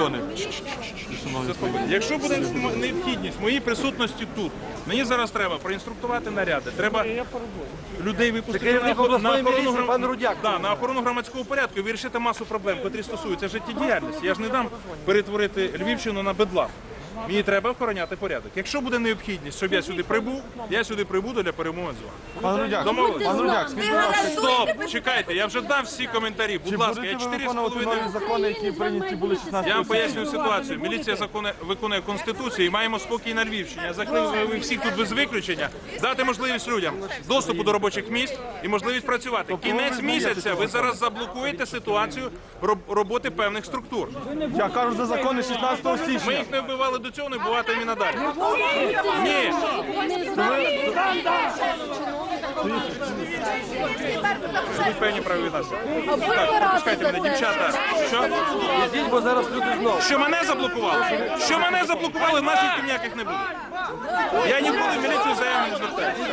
закони. Якщо буде необхідність моїй присутності тут, мені зараз треба проінструктувати наряди. Треба людей випустити на, охорону на охорону громадського порядку і вирішити масу проблем, котрі стосуються життєдіяльності. Я ж не дам перетворити Львівщину на бедлам. Мені треба охороняти порядок. Якщо буде необхідність, щоб я сюди прибув, я сюди прибуду для перемови з вами. Пан Рудяк, Домовились? пан Рудяк, скажіть, будь ласка, Стоп! Чекайте, я вже дав всі коментарі. чи Будь ласка, я будете ви 4,5 виконувати нові закони, які прийняті були 16 я вам пояснюю ситуацію. Міліція закони, виконує конституцію і маємо спокій на Львівщині. Я закликаю всіх тут без виключення дати можливість людям доступу до робочих місць і можливість працювати. Кінець місяця ви зараз заблокуєте ситуацію роб- роботи певних структур. Я кажу за закони 16 Ми січня. їх не вбивали до цього, не вбивати їм і надалі. Ні, будуть певні правові наслідки. Так, пускайте мене, дівчата. Що? Йдіть, бо зараз люди знову. Що мене заблокували? Що мене заблокували, наслідків ніяких не буде. Я ніколи в міліцію заяву не звертаюся.